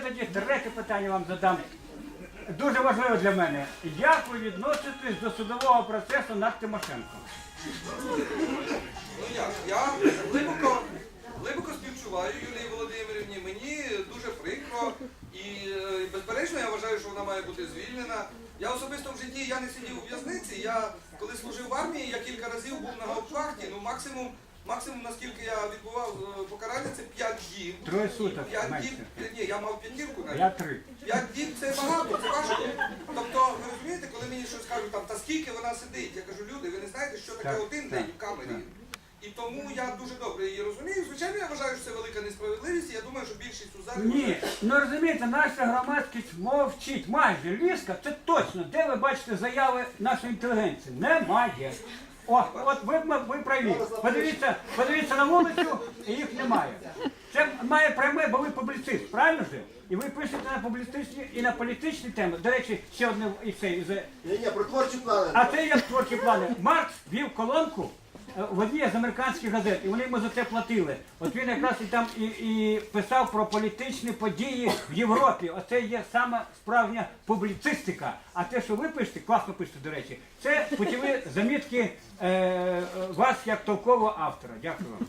тоді третє питання вам задам. Дуже важливо для мене. Як ви відноситесь до судового процесу над Тимошенко? Ну як, я глибоко, глибоко співчуваю Юлії Володимирівні. Мені дуже прикро і е, безперечно я вважаю, що вона має бути звільнена. Я особисто в житті я не сидів у в'язниці. Я коли служив в армії, я кілька разів був на гауптвахті. Ну максимум, максимум наскільки я відбував е, покарання, це 5 діб. Троє суток, П'ять менше. діб. Ні, я мав п'ятірку навіть. Я три. П'ять діб це багато, це важко. Тобто, ви розумієте, коли мені щось кажуть, там, та скільки вона сидить, я кажу, люди, ви не знаєте, що таке Так, один так, день в камері. так. І тому я дуже добре її розумію. Звичайно, я вважаю, що це велика несправедливість, і я думаю, що більшість у залі Ні, ну розумієте, наша громадськість мовчить майже. Ліска, це точно. Де ви бачите заяви нашої інтелігенції? Немає. О, от ви, ви праві. Подивіться, подивіться на вулицю, і їх немає. Це має пряме, бо ви публіцист, правильно ж? І ви пишете на публістичні і на політичні теми. До речі, ще одне і це. і це- Ні, ні, про творчі плани. А це як творчі плани. Маркс вів колонку е, в одній з американських газет, і вони йому за це платили. От він якраз і там і, і писав про політичні події в Європі. Оце є саме справжня публіцистика. А те, що ви пишете, класно пишете, до речі, це путіві замітки е, е, вас як толкового автора. Дякую вам.